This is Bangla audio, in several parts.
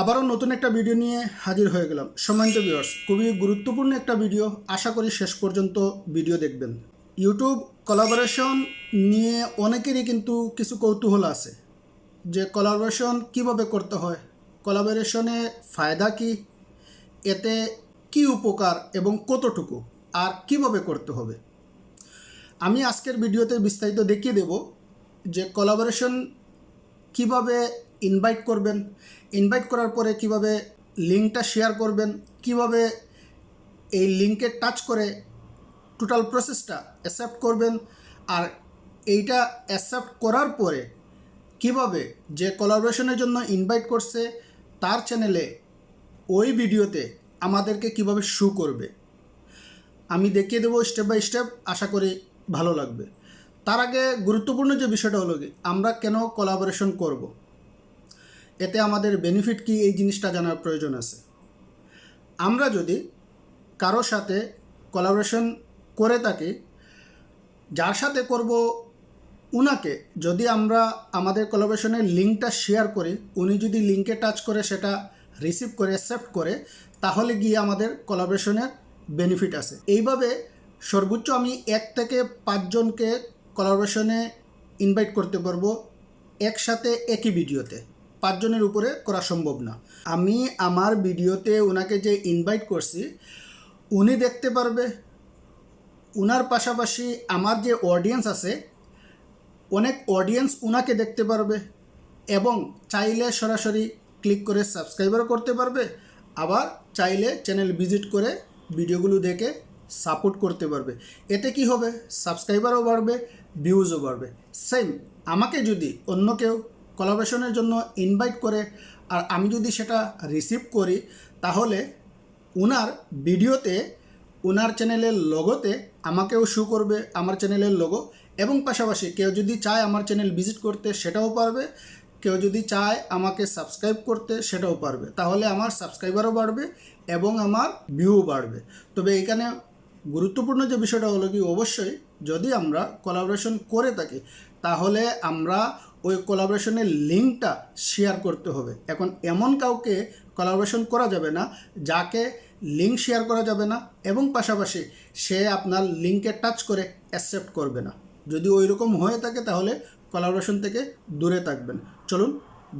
আবারও নতুন একটা ভিডিও নিয়ে হাজির হয়ে গেলাম। সম্মানিত ভিউয়ার্স খুবই গুরুত্বপূর্ণ একটা ভিডিও আশা করি শেষ পর্যন্ত ভিডিও দেখবেন। ইউটিউব কোলাবোরেশন নিয়ে অনেকেরই কিন্তু কিছু কৌতূহল আছে। যে কোলাবোরেশন কীভাবে করতে হয় কোলাবোরেশনে ফায়দা কি, এতে কি উপকার এবং কতটুকু, আর কীভাবে করতে হবে? আমি আজকের ভিডিওতে বিস্তারিত দেখিয়ে দেব যে কোলাবোরেশন কীভাবে ইনভাইট করবেন। ইনভাইট করার পরে কীভাবে লিঙ্কটা শেয়ার করবেন, কীভাবে এই লিঙ্কে টাচ করে টোটাল প্রসেসটা অ্যাকসেপ্ট করবেন, আর এইটা অ্যাকসেপ্ট করার পরে কীভাবে যে কোলাবোরেশনের জন্য ইনভাইট করছে তার চ্যানেলে ওই ভিডিওতে আমাদেরকে কীভাবে শু করবে। আমি দেখিয়ে দেবো স্টেপ বাই স্টেপ আশা করি ভালো লাগবে। তার আগে গুরুত্বপূর্ণ যে বিষয়টা হলো আমরা কেন কোলাবোরেশন করব। এতে আমাদের বেনিফিট কি, এই জিনিসটা জানার প্রয়োজন আছে। আমরা যদি কারও সাথে কোলাবোরেশন করে থাকি, যার সাথে করব উনাকে, যদি আমরা আমাদের কোলাবোরেশনের লিঙ্কটা শেয়ার করি, উনি যদি লিঙ্কে টাচ করে, সেটা রিসিভ করে অ্যাকসেপ্ট করে, তাহলে গিয়ে আমাদের কোলাবোরেশনের বেনিফিট আছে। এইভাবে সর্বোচ্চ আমি এক থেকে পাঁচজনকে কোলাবোরেশনে ইনভাইট করতে পারব, একসাথে একই ভিডিওতে পাঁচজনের উপরে করা সম্ভব না। আমি আমার ভিডিওতে ওনাকে যে ইনভাইট করছি, উনি দেখতে পারবে। উনার পাশাপাশি আমার যে অডিয়েন্স আছে, অনেক অডিয়েন্স উনাকে দেখতে পারবে এবং চাইলে সরাসরি ক্লিক করে সাবস্ক্রাইবারও করতে পারবে। আবার চাইলে চ্যানেল ভিজিট করে ভিডিওগুলো দেখে সাপোর্ট করতে পারবে। এতে কি হবে? সাবস্ক্রাইবারও বাড়বে ভিউজও বাড়বে। সেম আমাকে যদি অন্য কেউ কোলাবোরেশনের জন্য ইনভাইট করে, আর আমি যদি সেটা রিসিভ করি, তাহলে উনার ভিডিওতে ওনার চ্যানেলের লগোতে আমাকেও শু করবে আমার চ্যানেলের লোগো এবং পাশাপাশি কেউ যদি চায় আমার চ্যানেল ভিজিট করতে, সেটাও পারবে। কেউ যদি চায় আমাকে সাবস্ক্রাইব করতে, সেটাও পারবে। তাহলে আমার সাবস্ক্রাইবারও বাড়বে এবং আমার ভিউও বাড়বে। তবে এখানে গুরুত্বপূর্ণ যে বিষয়টা হলো কি, অবশ্যই যদি আমরা কোলাবোরেশন করে থাকি, তাহলে আমরা ওই কোলাবোরেশনের লিঙ্কটা শেয়ার করতে হবে। এখন এমন কাউকে কোলাবোরেশন করা যাবে না, যাকে লিঙ্ক শেয়ার করা যাবে না এবং পাশাপাশি সে আপনার লিঙ্কে টাচ করে অ্যাকসেপ্ট করবে না। যদি ওই রকম হয়ে থাকে তাহলে কোলাবোরেশন থেকে দূরে থাকবেন। চলুন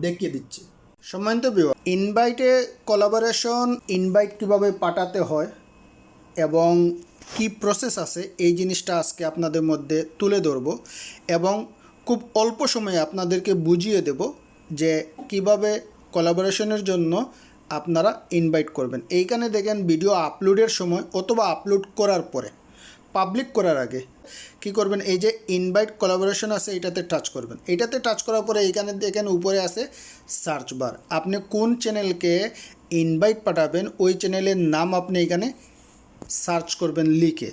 দেখিয়ে দিচ্ছি। সম্মানিত বিবাহ ইনভাইটে কোলাবোরেশন ইনভাইট কীভাবে পাঠাতে হয় এবং কি প্রসেস আছে, এই জিনিসটা আজকে আপনাদের মধ্যে তুলে ধরবো। এবং খুব অল্প সময়ে আপনাদেরকে বুঝিয়ে দেব যে কীভাবে কোলাবোরেশনের জন্য আপনারা ইনভাইট করবেন। এইখানে দেখেন ভিডিও আপলোডের সময় অথবা আপলোড করার পরে পাবলিক করার আগে কি করবেন? এই যে ইনভাইট কোলাবোরেশন আছে, এটাতে টাচ করবেন। এটাতে টাচ করার পরে এইখানে দেখেন উপরে আছে সার্চ বার আপনি কোন চ্যানেলকে ইনভাইট পাঠাবেন, ওই চ্যানেলের নাম আপনি এখানে সার্চ করবেন লিখে।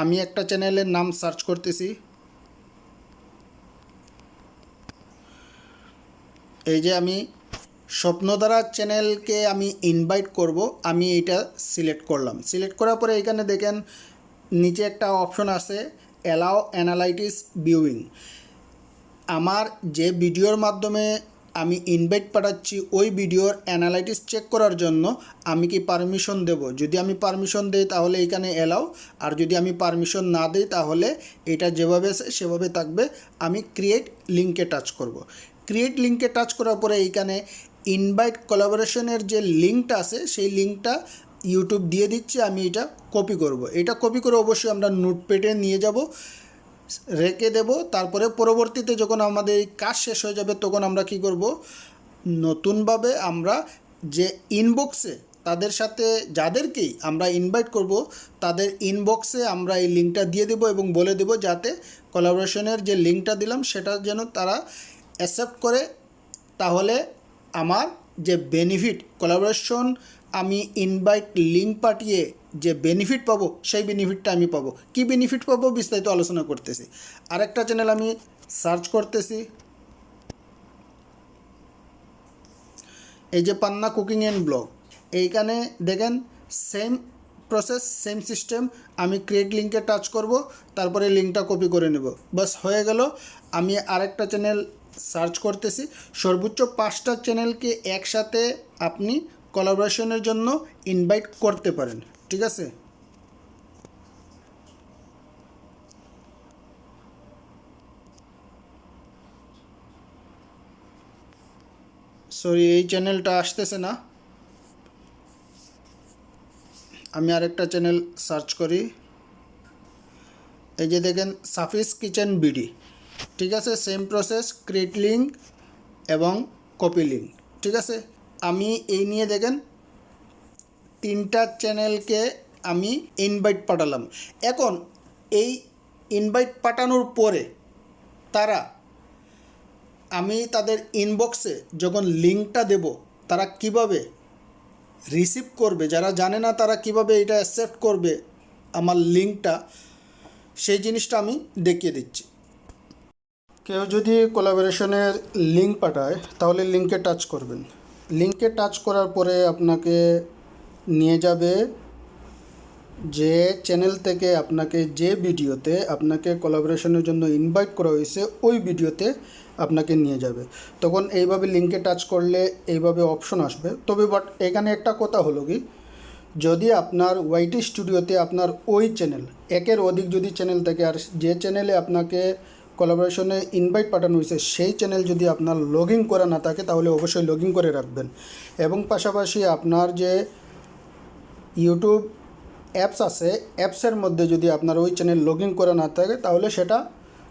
আমি একটা চ্যানেলের নাম সার্চ করতেছি। এই যে আমি স্বপ্নধারা চ্যানেলকে আমি ইনভাইট করব, আমি এটা সিলেক্ট করলাম। সিলেক্ট করার পরে এখানে দেখেন নিচে একটা অপশন আছে অ্যালাও অ্যানালাইটিস ভিউইং আমার যে ভিডিওর মাধ্যমে আমি ইনভাইট পাঠাচ্ছি, ওই ভিডিওর অ্যানালাইটিস চেক করার জন্য আমি কি পারমিশন দেব? যদি আমি পারমিশন দিই তাহলে এখানে এলাও আর যদি আমি পারমিশন না দিই তাহলে এটা যেভাবে সেভাবে থাকবে, আমি ক্রিয়েট লিঙ্কে টাচ করব। ক্রিয়েট লিঙ্কে টাচ করার পরে এইখানে ইনভাইট কোলাবোরেশনের যে লিঙ্কটা আছে, সেই লিঙ্কটা ইউটিউব দিয়ে দিচ্ছে, আমি এটা কপি করব। এটা কপি করে অবশ্যই আমরা নোটপ্যাডে নিয়ে যাব, রেখে দেব, তারপরে পরবর্তীতে যখন আমাদের এই কাজ শেষ হয়ে যাবে, তখন আমরা কি করব? নতুনভাবে আমরা যে ইনবক্সে তাদের সাথে যাদেরকেই আমরা ইনভাইট করব, তাদের ইনবক্সে আমরা এই লিঙ্কটা দিয়ে দেব এবং বলে দেব যাতে কোলাবোরেশনের যে লিঙ্কটা দিলাম, সেটা যেন তারা অ্যাকসেপ্ট করে, তাহলে আমার যে বেনিফিট কোলাবোরেশন আমি ইনভাইট লিঙ্ক পাঠিয়ে যে বেনিফিট পাবো, সেই বেনিফিটটা আমি পাবো। কি বেনিফিট পাবো বিস্তারিত আলোচনা করতেছি। আরেকটা চ্যানেল আমি সার্চ করতেছি। এই যে পান্না কুকিং অ্যান্ড ব্লগ এইখানে দেখেন সেম প্রসেস সেম সিস্টেম আমি ক্রিয়েট লিঙ্কে টাচ করব, তারপরে লিঙ্কটা কপি করে নেব। বাস হয়ে গেল। আমি আরেকটা চ্যানেল সার্চ করতেছি। সর্বোচ্চ পাঁচটা চ্যানেলকে একসাথে আপনি কোলাবোরেশনের জন্য ইনভাইট করতে পারেন। ঠিক আছে? সরি এই চ্যানেলটা আসতেছে না। আমি আরেকটা চ্যানেল সার্চ করি। এই যে দেখেন সাফিস কিচেন বিডি ঠিক আছে? সেম প্রসেস ক্রিয়েট লিঙ্ক এবং কপি লিঙ্ক ঠিক আছে? আমি এই নিয়ে দেখেন, তিনটা চ্যানেলকে আমি ইনভাইট পাঠালাম। এখন এই ইনভাইট পাঠানোর পরে তারা, আমি তাদের ইনবক্সে যখন লিঙ্কটা দেব, তারা কীভাবে রিসিভ করবে, যারা জানে না তারা কীভাবে এটা অ্যাকসেপ্ট করবে, আমার লিঙ্কটা সেই জিনিসটা আমি দেখিয়ে দিচ্ছি। কেউ যদি কোলাবোরেশনের লিঙ্ক পাঠায়, তাহলে লিঙ্কে টাচ করবেন। লিঙ্কে টাচ করার পরে আপনাকে নিয়ে যাবে যে চ্যানেল থেকে আপনাকে যে ভিডিওতে আপনাকে কোলাবোরেশনের জন্য ইনভাইট করা হয়েছে, ওই ভিডিওতে আপনাকে নিয়ে যাবে। তখন এইভাবে লিঙ্কে টাচ করলে এইভাবে অপশন আসবে। তবে বাট এখানে একটা কথা হলো কি? যদি আপনার ওয়াইটি স্টুডিওতে আপনার ওই চ্যানেল একের অধিক যদি চ্যানেল থাকে আর যে চ্যানেলে আপনাকে কোলাবোরেশনে ইনভাইট পাঠানো হয়েছে, সেই চ্যানেল যদি আপনার লগ ইন করা না থাকে, তাহলে অবশ্যই লগ ইন করে রাখবেন। এবং পাশাপাশি আপনার যে ইউটিউব অ্যাপস আছে অ্যাপসের মধ্যে যদি আপনার ওই চ্যানেল লগ ইন করা না থাকে, তাহলে সেটা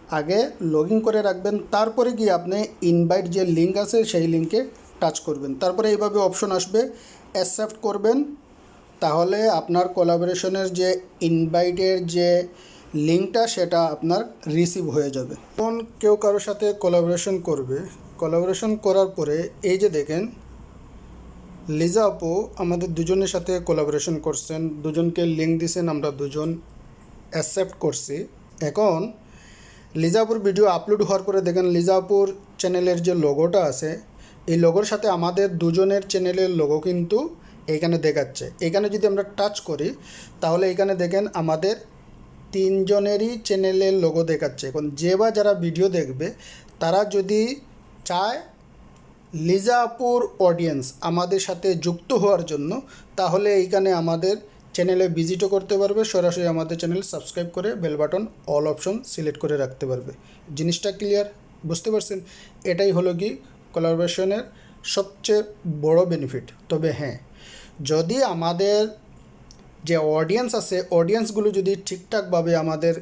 আগে লগ করে রাখবেন, তারপরে গিয়ে আপনি ইনভাইট যে লিঙ্ক আছে সেই লিঙ্কে টাচ করবেন। তারপরে এইভাবে অপশন আসবে অ্যাকসেপ্ট করবেন। তাহলে আপনার কোলাবোরেশনের যে ইনভাইটের যে লিঙ্কটা সেটা আপনার রিসিভ হয়ে যাবে। এখন কেউ কারোর সাথে কোলাবোরেশন করবে কোলাবোরেশন করার পরে এই যে দেখেন, লিজা আপু আমাদের দুজনের সাথে কোলাবোরেশন করছেন, দুজনকে লিঙ্ক দিয়েছেন আমরা দুজন অ্যাকসেপ্ট করছি। এখন লিজাপুর ভিডিও আপলোড হওয়ার পরে দেখেন লিজাপুর চ্যানেলের যে লোগোটা আছে, এই লোগোর সাথে আমাদের দুজনের চ্যানেলের লোগো কিন্তু এখানে দেখাচ্ছে। এখানে যদি আমরা টাচ করি, তাহলে এখানে দেখেন আমাদের তিনজনেরই চ্যানেলের লোগো দেখাচ্ছে। এখন যে বা যারা ভিডিও দেখবে, তারা যদি চায় লিজাপুর অডিয়েন্স আমাদের সাথে যুক্ত হওয়ার জন্য, তাহলে এইখানে আমাদের চ্যানেলে ভিজিটও করতে পারবে। সরাসরি আমাদের চ্যানেল সাবস্ক্রাইব করে bell button all option select করে রাখতে পারবে। জিনিসটা ক্লিয়ার বুঝতে পারছেন? এটাই হলো কি? কোলাবোরেশনের সবচেয়ে বড় বেনিফিট তবে হ্যাঁ যদি আমাদের যে অডিয়েন্স আছে অডিয়েন্সগুলো যদি ঠিকঠাকভাবে আমাদের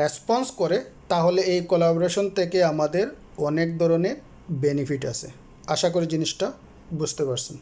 রেসপন্স করে, তাহলে এই কোলাবোরেশন থেকে আমাদের অনেক ধরনের বেনিফিট আছে। আশা করি জিনিসটা বুঝতে পারছেন।